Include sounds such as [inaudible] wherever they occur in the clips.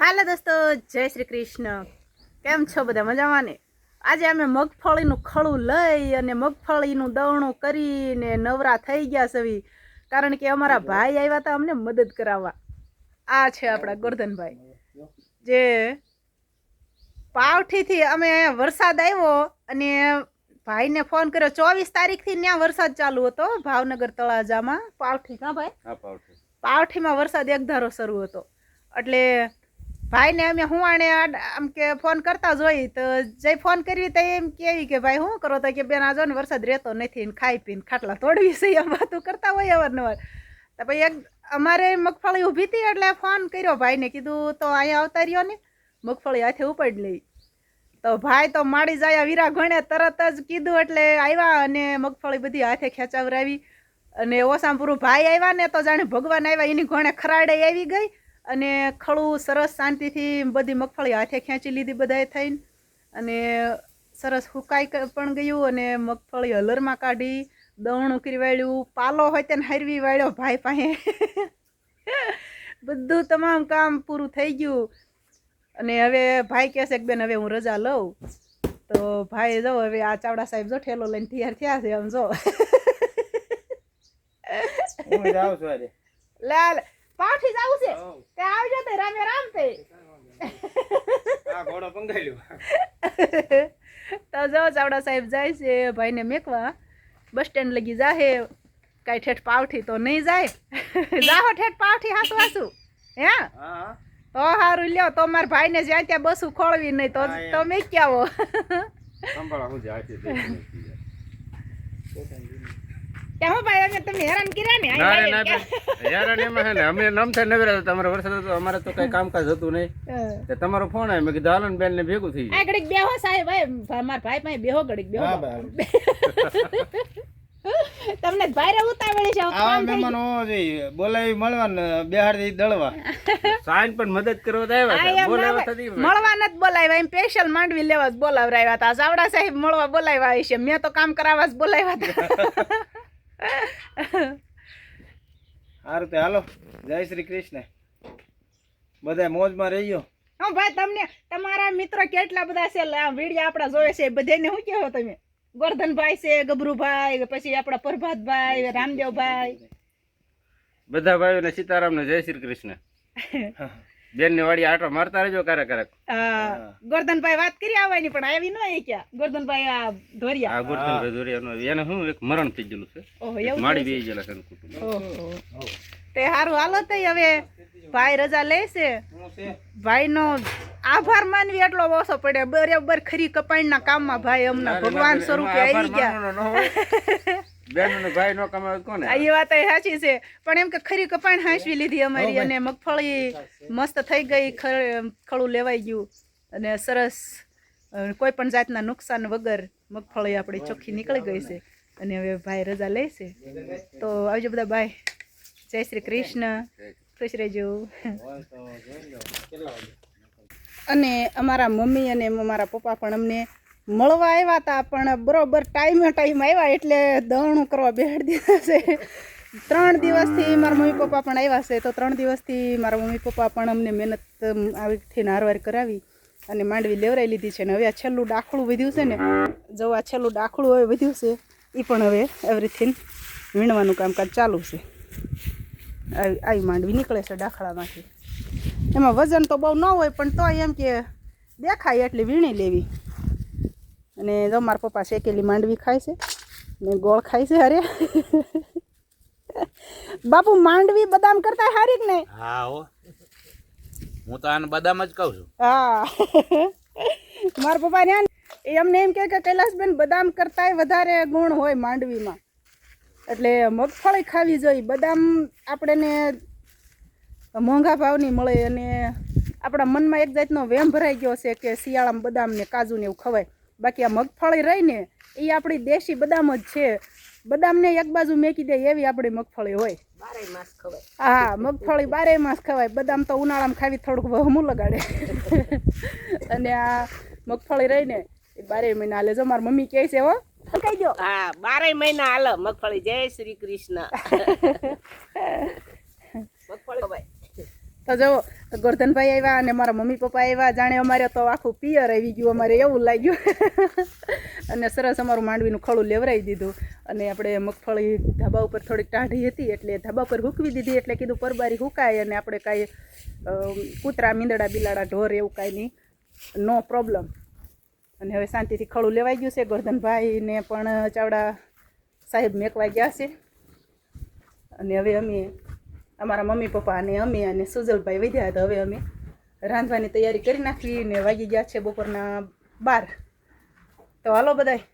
હાલો દોસ્તો જય શ્રી કૃષ્ણ. કેમ છો બધા મજામાં ને આજે અમે મગફળીનું ખળું લઈ અને મગફળીનું દવણું કરીને નવરા થઈ ગયા સવી. કારણ કે અમારા ભાઈ આવ્યા હતા અમને મદદ કરાવવા. આ છે આપણા ગોરધનભાઈ. જે પાવઠીથી અમે વરસાદ આવ્યો અને ભાઈને ફોન કર્યો. ચોવીસ તારીખથી ત્યાં વરસાદ ચાલુ હતો ભાવનગર તળાજામાં. પાવઠી હા ભાઈ? પાવઠીમાં વરસાદ એક ધારો શરૂ હતો. એટલે ભાઈને અમે હું આને આમ કે ફોન કરતા જોઈ તો જે ફોન કરવી તો એમ કેવી કે ભાઈ શું કરો? તો કે બેન, આ જો ને વરસાદ રહેતો નથી ને ખાઈ પીને ખાટલા તોડવી છે, એમ વાતું કરતા હોય અવારનવાર. તો ભાઈ એક અમારે મગફળી ઊભી હતી એટલે ફોન કર્યો ભાઈને, કીધું તો અહીંયા આવતા રહ્યો ને. મગફળી હાથે ઉપાડી લઈ. તો ભાઈ તો માડી જાય, વીરા ઘણે તરત જ કીધું એટલે આવ્યા અને મગફળી બધી હાથે ખેંચાવરાવી. અને ઓસામપુરું ભાઈ આવ્યા ને તો જાણે ભગવાન આવ્યા એની ઘોણે ખરાડે આવી ગઈ. અને ખળું સરસ શાંતિથી બધી મગફળી હાથે ખેંચી લીધી બધાએ થઈને. અને સરસ હુકાઈ પણ ગયું અને મગફળી હલરમાં કાઢી દવણું ઉકરી વાળ્યું પાલો હોય તેને હરવી વાળ્યો ભાઈ પાસે. બધું તમામ કામ પૂરું થઈ ગયું. અને હવે ભાઈ કહેશે કે બેન હવે હું રજા લઉં. તો ભાઈ જો હવે આ ચાવડા સાહેબ જો ઠેલો લઈને તૈયાર થયા છે આમ જો. લાલ પાઠી જાવું છે. તે આવજો તે રામે રામ તે. આ ઘોડો પંગાલ્યો તો જો ચાવડા સાહેબ જાય છે ભાઈને મેકવા. બસ સ્ટેન્ડ લગી જાહે. કાંઈ ઠેઠ પાવઠી તો નહીં જાય. જાહો ઠેઠ પાવઠી હાસુ હાસુ હે તો હારું લ્યો તો મારા ભાઈને જ્યાં ત્યાં બસું ખોળવી નહીં તો તમે ક્યાં આવો. સંભાળા હું જાય ભાઈ હેરાન કર્યા ને ના રે ના ક્યાં? એમાં હે ને અમે નમથે નવેરા હતા તમારે વરસાદ હતો અમારે તો કઈ કામકાજ હતું નહીં. તે તમારો ફોન આવ્યો મેં કીધું હાલો બેન ને ભેગું થઈ આ ઘડીક બેહો સાહેબ ભાઈ મારા ભાઈ પાસે બેહો ઘડીક બેહો. [laughs] તમને ઉતાવળી છે આવા મહેમાન હોવો જોઈએ. બોલાવી મળવા ને બિહારથી દળવા. [laughs] સાઈન પણ મદદ કરવા તો આ આવ્યા એમ બોલાવા થતી મળવા નથી બોલાવ્યા એમ સ્પેશિયલ માંડવી લેવા જ બોલાવરાવ્યા હતા. ચાવડા સાહેબ મળવા બોલાવ્યા છે મેં તો કામ કરાવવા જ બોલાવ્યા હતા. [laughs] સારું તે હાલો. જય શ્રી કૃષ્ણ. બધા મોજમાં રહીયો હા ભાઈ તમને તમારા મિત્રો કેટલા બધા છે? વીડિયો આપણા જોવે છે. બધાને શું કહેવો તમે? ગોરધનભાઈ છે ગભરુભાઈ પછી આપણા પ્રભાતભાઈ રામદેવભાઈ. બધા ભાઈઓને સીતારામ ને જય શ્રી કૃષ્ણ. [laughs] બેનની વાડી આટો મારતા રહેજો ક્યારેક ક્યારેક. આ, ગોરધનભાઈ વાત કરી આવવાની પણ આવી ન એ ક્યાં. ગોરધનભાઈ આ ધોરિયા. આ ગોરધનભાઈ ધોરિયા નો એને શું એક મરણ થઈ ગયેલું છે. માડી બે ગયેલા છે કુટુંબ. તે સારું હાલો તઈ હવે. ભાઈ રજા લેશે ભાઈનો આભાર માનવી એટલો ઓછો પડે. બરાબર ખરી કપાણના કામમાં ભાઈ અમને ભગવાન સ્વરૂપે આવી ગયા. [laughs] બેન ભાઈ નો કમાવે કોને આ એ વાત સાચી છે. પણ એમ કે ખરી કપાણ હાંસવી લીધી અમારી અને મગફળી મસ્ત થઈ ગઈ ખળું લેવાઈ ગયું. અને સરસ કોઈ પણ જાતના નુકસાન વગર મગફળી આપણી ચોખ્ખી નીકળી ગઈ છે. અને હવે ભાઈ રજા લેશે તો આવજો બધા ભાઈ. જય શ્રી કૃષ્ણ. ખુશ રહેજો. [laughs] અને અમારા મમ્મી અને અમારા પપ્પા પણ અમને મળવા આવ્યા હતા, પણ બરોબર ટાઈમે ટાઈમ આવ્યા એટલે દહણું કરવા બેઠ દીધા છે. ત્રણ દિવસથી મારા મમ્મી પપ્પા પણ આવ્યા છે, તો ત્રણ દિવસથી મારા મમ્મી પપ્પા પણ અમને મહેનત આવીથી નારવાર કરાવી અને માંડવી લેવરાઈ લીધી છે. ને હવે આ છેલ્લું ડાખડું વધ્યું છે ને, જો આ છેલ્લું ડાખડું હવે વધ્યું છે એ પણ હવે એવરીથિંગ વીણવાનું કામકાજ ચાલુ છે. આવી માંડવી નીકળે છે ડાખડામાંથી એમાં વજન તો બહુ ન હોય, પણ તોય એમ કે દેખાય એટલે વીણી લેવી. અને જો મારા પપ્પા શેકેલી માંડવી ખાય છે ને ગોળ ખાય છે અરે બાપુ માંડવી બદામ કરતા હારી કે નહીં? હા હો. હું તો આને બદામ જ કહું છું. હા. મારા પપ્પા ને એ અમને એમ કે કૈલાસબેન બદામ કરતાંય વધારે ગુણ હોય માંડવીમાં. એટલે મગફળી ખાવી જોઈએ. બદામ આપણને મોંઘા ભાવની મળે અને આપણા મનમાં એક જાતનો વેમ ભરાઈ ગયો છે કે શિયાળામાં બદામ ને કાજુ ને એવું ખવાય. બાકી આ મગફળી રહીને એ આપણી દેશી બદામ જ છે. બદામને એક બાજુ મેકી દે એવી આપણી મગફળી હોય. હા મગફળી બારે માસ ખવાય. બદામ તો ઉનાળામાં ખાવી થોડુંક વહમું લગાડે. [laughs] અને આ મગફળી રહીને એ બારે મહિના હાલે. જો મારી મમ્મી કહે છે હો દો હા બારે મહિના હાલ. મગફળી જય શ્રી કૃષ્ણ. [laughs] મગફળી તો જો, ગોરધનભાઈ આવ્યા અને મારા મમ્મી પપ્પા આવ્યા, જાણે અમારે તો આખું પિયર આવી ગયું, અમારે એવું લાગ્યું. [laughs] અને સરસ અમારું માંડવીનું ખળું લેવરાઈ દીધું. અને આપણે મગફળી ધાબા ઉપર થોડીક ટાઢી હતી, એટલે ધાબા પર હૂકવી દીધી, એટલે કીધું પરબારી હુકાય અને આપણે કાંઈ કૂતરા, મીંદડા, બિલાડા, ઢોર એવું કાંઈ નહીં. No problem. અને હવે શાંતિથી ખળું લેવાઈ ગયું છે. ગોરધનભાઈને પણ ચાવડા સાહેબ મેકવા ગયા છે. અને હવે અમે અમારા મમ્મી, પપ્પા અને અમે અને સુજલભાઈ વધ્યા હતા. હવે અમે રાંધવાની તૈયારી કરી નાખી ને વાગી ગયા છે બપોરના બાર. તો હાલો બધાય,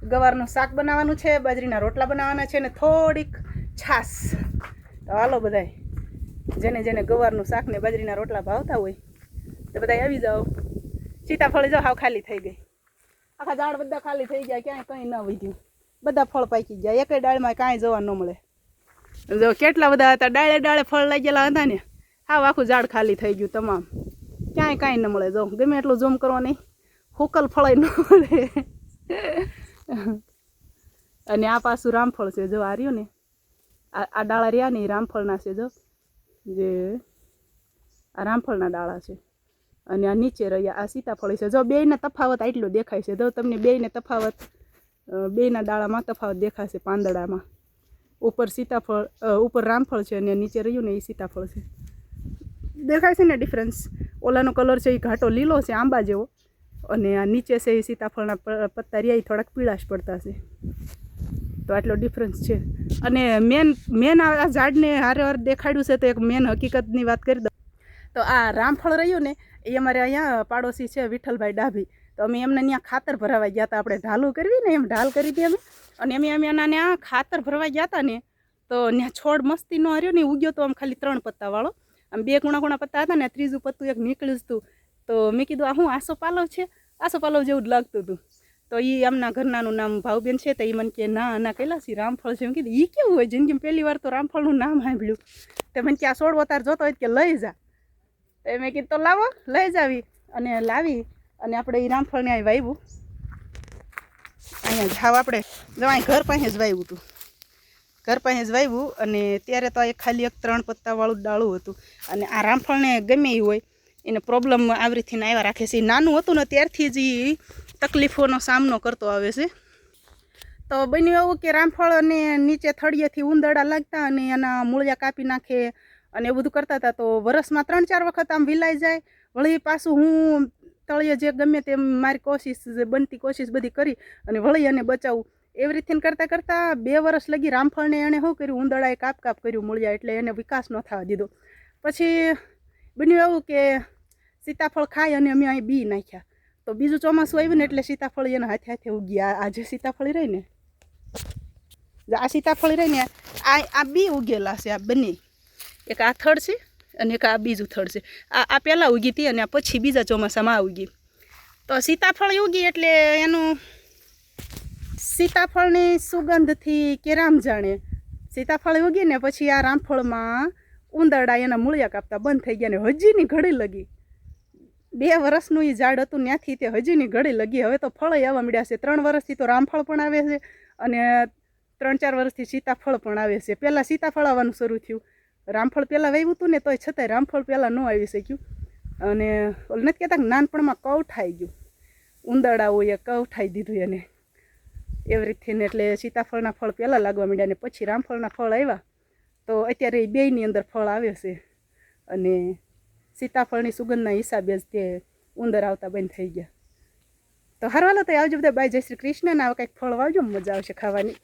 ગવારનું શાક બનાવવાનું છે, બાજરીના રોટલા બનાવવાના છે ને થોડીક છાશ. તો હાલો બધાય, જેને જેને ગવારનું શાક ને બાજરીના રોટલા ભાવતા હોય તો બધાય આવી જાઓ. સીતાફળ જો હાવ ખાલી થઈ ગઈ. આખા ઝાડ બધા ખાલી થઈ ગયા, ક્યાંય કંઈ ન વધ્યું. બધા ફળ પાકી ગયા. એકેય ડાળમાં કાંઈ જોવા ન મળે. જો કેટલા બધા હતા, ડાળે ડાળે ફળ લાગેલા હતા ને. હાવ આખું ઝાડ ખાલી થઈ ગયું તમામ. ક્યાંય કાંઈ ન મળે, જો ગમે એટલું ઝૂમ કરો નહીં. હુકલ ફળે ન મળે. અને આ પાછું રામફળ છે, જો આ રહ્યું ને. આ ડાળા રહ્યા ને, એ રામફળના છે, જો. જે, આ રામફળના ડાળા છે. અને આ નીચે રહ્યા, આ સીતાફળ છે. જો બેયના તફાવત આટલો દેખાય છે, જો તમને બેયને તફાવત બેયના ડાળામાં તફાવત દેખાશે પાંદડામાં. ઉપર સીતાફળ ઉપર રામફળ છે અને નીચે રહ્યું ને એ સીતાફળ છે. દેખાય છે ને ડિફરન્સ ઓલાનો કલર છે એ ઘાટો લીલો છે, આંબા જેવો. અને આ નીચે છે એ સીતાફળના પત્તા રહ્યા થોડાક પીળાશ પડતા છે. તો આટલો ડિફરન્સ છે. અને મેન મેન આ ઝાડને હારે હારે દેખાડ્યું છે તો એક મેન હકીકતની વાત કરી દઉં. તો આ રામફળ રહ્યું ને, એ અમારે અહીંયા પાડોશી છે વિઠ્ઠલભાઈ ડાભી. તો અમે એમને ત્યાં ખાતર ભરાવા ગયા હતા. આપણે ઢાલું કરવી ને એમ ઢાલ કરી હતી અમે. અને અમે અમે એના ત્યાં ખાતર ભરવા ગયા હતા ને, તો ત્યાં છોડ મસ્તીનો હર્યો ને, ઉગ્યો તો આમ ખાલી ત્રણ પત્તાવાળો આમ બે ગુણા ગુણા પત્તા હતા ને, ત્રીજું પત્તું એક નીકળ્યું હતું તો. મેં કીધું, આ હું આસો પાલવ છે? આસો પાલવ જેવું જ લાગતું હતું. તો એ એમના ઘરનાનું નામ ભાવબેન છે, તો એ મને કે, ના ના, કૈલાસી રામફળ છે. એમ કીધું એ કેવું હોય? જિંદગીમાં પહેલી વાર તો રામફળનું નામ સાંભળ્યું. તો મને કે, આ સોળ વતાર જોતો હોય કે લઈ જા. તો મેં કીધું, તો લાવો, લઈ જાવી અને લાવી, અને આપણે એ રામફળને અહીં વાવ્યું અહીંયા જાવ આપણે જવાય ઘર પાસે જ વાવ્યું હતું. ઘર પાસે જ વાવ્યું અને ત્યારે તો આ ખાલી એક ત્રણ પત્તાવાળું ડાળું હતું. અને આ રામફળને ગમે એ હોય, એને પ્રોબ્લેમ આવરીથી આવ્યા રાખે છે. એ નાનું હતું ને ત્યારથી જ એ તકલીફોનો સામનો કરતો આવે છે. તો બન્યું એવું કે રામફળ અને નીચે થળિયેથી ઉંદરડા લાગતા અને એના મૂળિયા કાપી નાખે અને એવું બધું કરતા હતા. તો વરસમાં ત્રણ ચાર વખત આમ વિલાઈ જાય. વળી પાછું હું તળિયે જે ગમે તેમ મારી કોશિશ બનતી કોશિશ બધી કરી અને વળી અને બચાવું. એવરીથિંગ કરતાં કરતાં બે વર્ષ લગી રામફળને એણે શું કર્યું? ઉંદડાએ કાપ કાપ કર્યું મૂળિયા એટલે એને વિકાસ ન થવા દીધો. પછી બન્યું એવું કે સીતાફળ ખાય અને અમે અહીં બી નાખ્યા. તો બીજું ચોમાસું આવ્યું ને એટલે સીતાફળ એના હાથે હાથે ઉગી. આ જે સીતાફળી રહી ને, આ સીતાફળી રહી ને આ આ બી ઉગેલા છે, આ બંને. એક આ છે અને એક આ બીજું થડ છે. આ આ પહેલાં ઉગી હતી અને આ પછી બીજા ચોમાસામાં આ ઉગી. તો સીતાફળ ઉગી એટલે એનું સીતાફળની સુગંધથી કે રામ જાણે. સીતાફળ ઉગી ને પછી આ રામફળમાં ઉંદરડા એના મૂળિયા કાપતા બંધ થઈ ગયા ને હજીની ઘડી લગી. બે વર્ષનું એ ઝાડ હતું ત્યાંથી તે હજીની ઘડી લગી. હવે તો ફળ આવવા મળ્યા છે. ત્રણ વર્ષથી તો રામફળ પણ આવે છે અને ત્રણ ચાર વર્ષથી સીતાફળ પણ આવે છે. પહેલાં સીતાફળ આવવાનું શરૂ થયું. રામફળ પહેલાં વાવ્યું હતું ને, તોય છતાંય રામફળ પહેલાં ન આવી શક્યું. અને નથી કહેતા નાનપણમાં કવઠાઈ ગયું. ઉંદરડાઓએ કવઠાઈ દીધું એને. એવરીથિંગ એટલે સીતાફળના ફળ પહેલાં લાગવા માંડ્યા ને પછી રામફળના ફળ આવ્યા. તો અત્યારે એ બેયની અંદર ફળ આવે છે. અને સીતાફળની સુગંધના હિસાબે જ તે ઉંદર આવતા બંધ થઈ ગયા. તો હારવાલો તો આવજો બધા. બાય, જય શ્રી કૃષ્ણના આવા કંઈક ફળ વાવજો મજા આવશે ખાવાની.